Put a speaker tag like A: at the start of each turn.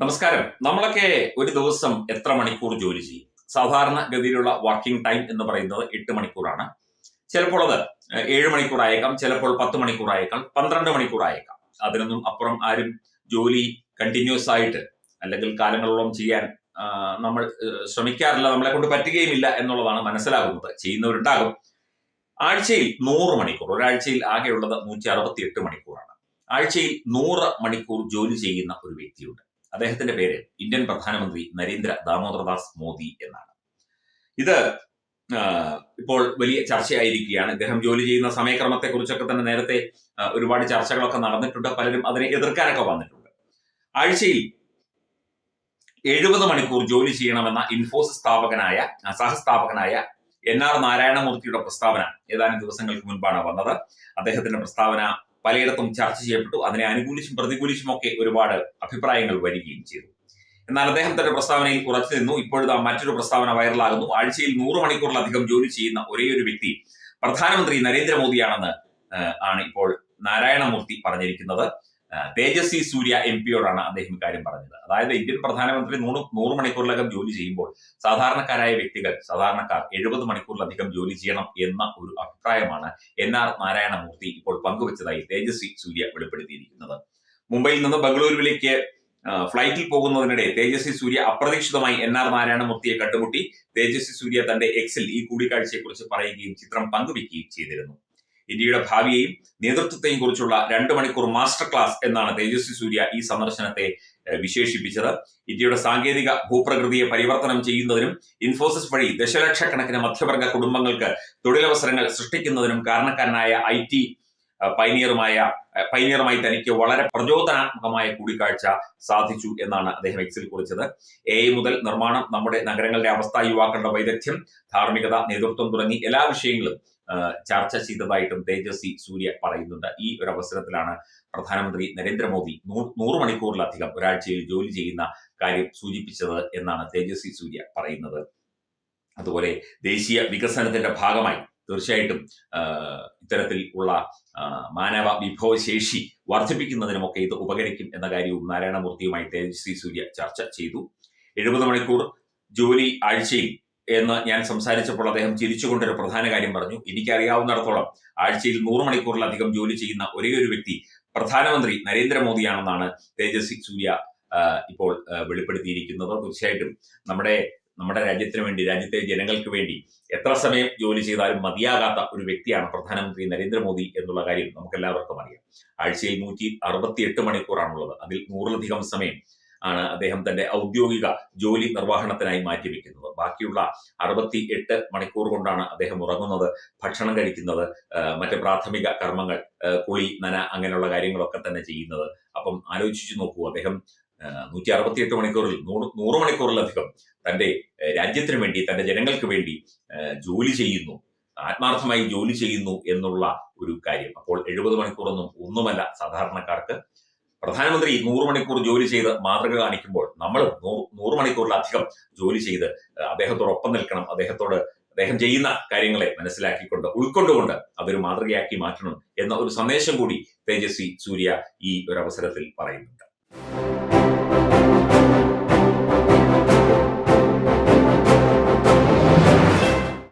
A: നമസ്കാരം. നമ്മളൊക്കെ ഒരു ദിവസം എത്ര മണിക്കൂർ ജോലി ചെയ്യും? സാധാരണ ഗതിയിലുള്ള വർക്കിംഗ് ടൈം എന്ന് പറയുന്നത് എട്ട് മണിക്കൂറാണ്. ചിലപ്പോൾ അത് ഏഴ് മണിക്കൂർ ആയേക്കാം ചിലപ്പോൾ പത്ത് മണിക്കൂറായേക്കാം പന്ത്രണ്ട് മണിക്കൂർ ആയേക്കാം അതിനൊന്നും അപ്പുറം ആരും ജോലി കണ്ടിന്യൂസ് ആയിട്ട് അല്ലെങ്കിൽ കാലങ്ങളോളം ചെയ്യാൻ നമ്മൾ ശ്രമിക്കാറില്ല നമ്മളെ കൊണ്ട് പറ്റുകയുമില്ല എന്നുള്ളതാണ് മനസ്സിലാകുന്നത്. ചെയ്യുന്നവരുണ്ടാകും. ആഴ്ചയിൽ നൂറ് മണിക്കൂർ ഒരാഴ്ചയിൽ ആകെയുള്ളത് നൂറ്റി അറുപത്തി എട്ട് മണിക്കൂറാണ്. ആഴ്ചയിൽ നൂറ് മണിക്കൂർ ജോലി ചെയ്യുന്ന ഒരു വ്യക്തിയുണ്ട്. അദ്ദേഹത്തിന്റെ പേര് ഇന്ത്യൻ പ്രധാനമന്ത്രി നരേന്ദ്ര ദാമോദർദാസ് മോദി എന്നാണ്. ഇത് ഇപ്പോൾ വലിയ ചർച്ചയായിരിക്കുകയാണ്. ഇദ്ദേഹം ജോലി ചെയ്യുന്ന സമയക്രമത്തെ കുറിച്ചൊക്കെ തന്നെ നേരത്തെ ഒരുപാട് ചർച്ചകളൊക്കെ നടന്നിട്ടുണ്ട്. പലരും അതിനെ എതിർക്കാനൊക്കെ വന്നിട്ടുണ്ട്. ആഴ്ചയിൽ എഴുപത് മണിക്കൂർ ജോലി ചെയ്യണമെന്ന ഇൻഫോസിസ് സ്ഥാപകനായ സഹസ്ഥാപകനായ എൻ ആർ നാരായണമൂർത്തിയുടെ പ്രസ്താവന ഏതാനും ദിവസങ്ങൾക്ക് മുൻപാണ് വന്നത്. അദ്ദേഹത്തിന്റെ പ്രസ്താവന പലയിടത്തും ചർച്ച ചെയ്യപ്പെട്ടു. അതിനെ അനുകൂലിച്ചും പ്രതികൂലിച്ചും ഒക്കെ ഒരുപാട് അഭിപ്രായങ്ങൾ വരികയും ചെയ്തു. എന്നാൽ അദ്ദേഹം തന്റെ പ്രസ്താവനയിൽ ഉറച്ചു നിന്നു. ഇപ്പോഴത്തെ മറ്റൊരു പ്രസ്താവന വൈറലാകുന്നു. ആഴ്ചയിൽ നൂറ് മണിക്കൂറിലധികം ജോലി ചെയ്യുന്ന ഒരേ ഒരു വ്യക്തി പ്രധാനമന്ത്രി നരേന്ദ്രമോദിയാണെന്ന് ആണ് ഇപ്പോൾ നാരായണമൂർത്തി പറഞ്ഞിരിക്കുന്നത്. തേജസ്വി സൂര്യ എം പിയോടാണ് അദ്ദേഹം ഇക്കാര്യം പറഞ്ഞത്. അതായത് ഇന്ത്യൻ പ്രധാനമന്ത്രി നൂറ് നൂറ് മണിക്കൂറിലകം ജോലി ചെയ്യുമ്പോൾ സാധാരണക്കാരായ വ്യക്തികൾ സാധാരണക്കാർ എഴുപത് മണിക്കൂറിലധികം ജോലി ചെയ്യണം എന്ന ഒരു അഭിപ്രായമാണ് എൻ ആർ നാരായണമൂർത്തി ഇപ്പോൾ പങ്കുവച്ചതായി തേജസ്വി സൂര്യ വെളിപ്പെടുത്തിയിരിക്കുന്നത്. മുംബൈയിൽ നിന്ന് ബംഗളൂരുവിലേക്ക് ഫ്ലൈറ്റിൽ പോകുന്നതിനിടെ തേജസ്വി സൂര്യ അപ്രതീക്ഷിതമായി എൻ ആർ നാരായണമൂർത്തിയെ കണ്ടുമുട്ടി. തേജസ്വി സൂര്യ തന്റെ എക്സിൽ ഈ കൂടിക്കാഴ്ചയെക്കുറിച്ച് പറയുകയും ചിത്രം പങ്കുവയ്ക്കുകയും ചെയ്തിരുന്നു. ഇന്ത്യയുടെ ഭാവിയെയും നേതൃത്വത്തെയും കുറിച്ചുള്ള രണ്ട് മണിക്കൂർ മാസ്റ്റർ ക്ലാസ് എന്നാണ് തേജസ്വി സൂര്യ ഈ സന്ദർശനത്തെ വിശേഷിപ്പിച്ചത്. ഇന്ത്യയുടെ സാങ്കേതിക ഭൂപ്രകൃതിയെ പരിവർത്തനം ചെയ്യുന്നതിനും ഇൻഫോസിസ് വഴി ദശലക്ഷക്കണക്കിന് മധ്യവർഗ കുടുംബങ്ങൾക്ക് തൊഴിലവസരങ്ങൾ സൃഷ്ടിക്കുന്നതിനും കാരണക്കാരനായ ഐ പൈനിയറുമായ പൈനിയറുമായി തനിക്ക് വളരെ പ്രചോദനാത്മകമായ കൂടിക്കാഴ്ച സാധിച്ചു എന്നാണ് അദ്ദേഹം എക്സിൽ കുറിച്ചത്. എ മുതൽ നിർമ്മാണം നമ്മുടെ നഗരങ്ങളുടെ അവസ്ഥ യുവാക്കളുടെ വൈദഗ്ധ്യം ധാർമ്മികത നേതൃത്വം തുടങ്ങി എല്ലാ വിഷയങ്ങളും ചർച്ച ചെയ്തതായിട്ടും തേജസ്വി സൂര്യ പറയുന്നുണ്ട്. ഈ ഒരു അവസരത്തിലാണ് പ്രധാനമന്ത്രി നരേന്ദ്രമോദി നൂറ് മണിക്കൂറിലധികം ഒരാഴ്ചയിൽ ജോലി ചെയ്യുന്ന കാര്യം സൂചിപ്പിച്ചത് എന്നാണ് തേജസ്വി സൂര്യ പറയുന്നത്. അതുപോലെ ദേശീയ വികസനത്തിന്റെ ഭാഗമായി തീർച്ചയായിട്ടും ഇത്തരത്തിൽ ഉള്ള മാനവ വിഭവശേഷി വർദ്ധിപ്പിക്കുന്നതിനുമൊക്കെ ഇത് ഉപകരിക്കും എന്ന കാര്യവും നാരായണമൂർത്തിയുമായി തേജസ്വി സൂര്യ ചർച്ച ചെയ്തു. എഴുപത് മണിക്കൂർ ജോലി ആഴ്ചയിൽ എന്ന് ഞാൻ സംസാരിച്ചപ്പോൾ അദ്ദേഹം ചിരിച്ചുകൊണ്ടൊരു പ്രധാന കാര്യം പറഞ്ഞു. എനിക്കറിയാവുന്നിടത്തോളം ആഴ്ചയിൽ നൂറ് മണിക്കൂറിലധികം ജോലി ചെയ്യുന്ന ഒരേ ഒരു വ്യക്തി പ്രധാനമന്ത്രി നരേന്ദ്രമോദിയാണെന്നാണ് തേജസ്വി സൂര്യ ഇപ്പോൾ വെളിപ്പെടുത്തിയിരിക്കുന്നത്. തീർച്ചയായിട്ടും നമ്മുടെ നമ്മുടെ രാജ്യത്തിന് വേണ്ടി രാജ്യത്തെ ജനങ്ങൾക്ക് വേണ്ടി എത്ര സമയം ജോലി ചെയ്താലും മതിയാകാത്ത ഒരു വ്യക്തിയാണ് പ്രധാനമന്ത്രി നരേന്ദ്രമോദി എന്നുള്ള കാര്യം നമുക്കെല്ലാവർക്കും അറിയാം. ആഴ്ചയിൽ നൂറ്റി അറുപത്തിയെട്ട് മണിക്കൂറാണുള്ളത്. അതിൽ നൂറിലധികം സമയം ആണ് അദ്ദേഹം തന്റെ ഔദ്യോഗിക ജോലി നിർവഹണത്തിനായി മാറ്റിവെക്കുന്നത്. ബാക്കിയുള്ള അറുപത്തി എട്ട് മണിക്കൂർ കൊണ്ടാണ് അദ്ദേഹം ഉറങ്ങുന്നത് ഭക്ഷണം കഴിക്കുന്നത് മറ്റ് പ്രാഥമിക കർമ്മങ്ങൾ കുളി നന അങ്ങനെയുള്ള കാര്യങ്ങളൊക്കെ തന്നെ ചെയ്യുന്നത്. അപ്പം ആലോചിച്ചു നോക്കൂ അദ്ദേഹം നൂറ്റി അറുപത്തിയെട്ട് മണിക്കൂറിൽ നൂറ് നൂറ് മണിക്കൂറിലധികം തന്റെ രാജ്യത്തിന് വേണ്ടി തന്റെ ജനങ്ങൾക്ക് വേണ്ടി ജോലി ചെയ്യുന്നു. ആത്മാർത്ഥമായി ജോലി ചെയ്യുന്നു എന്നുള്ള ഒരു കാര്യം. അപ്പോൾ എഴുപത് മണിക്കൂറൊന്നും ഒന്നുമല്ല സാധാരണക്കാർക്ക്. പ്രധാനമന്ത്രി നൂറ് മണിക്കൂർ ജോലി ചെയ്ത് മാതൃക കാണിക്കുമ്പോൾ നമ്മൾ നൂറ് മണിക്കൂറിലധികം ജോലി ചെയ്ത് അദ്ദേഹത്തോട് അദ്ദേഹത്തോടൊപ്പം നിൽക്കണം. അദ്ദേഹത്തോട് അദ്ദേഹം ചെയ്യുന്ന കാര്യങ്ങളെ മനസ്സിലാക്കിക്കൊണ്ട് ഉൾക്കൊണ്ടുകൊണ്ട് അതൊരു മാതൃകയാക്കി മാറ്റണം എന്ന ഒരു സന്ദേശം കൂടി തേജസ്വി സൂര്യ ഈ ഒരു അവസരത്തിൽ പറയുന്നുണ്ട്.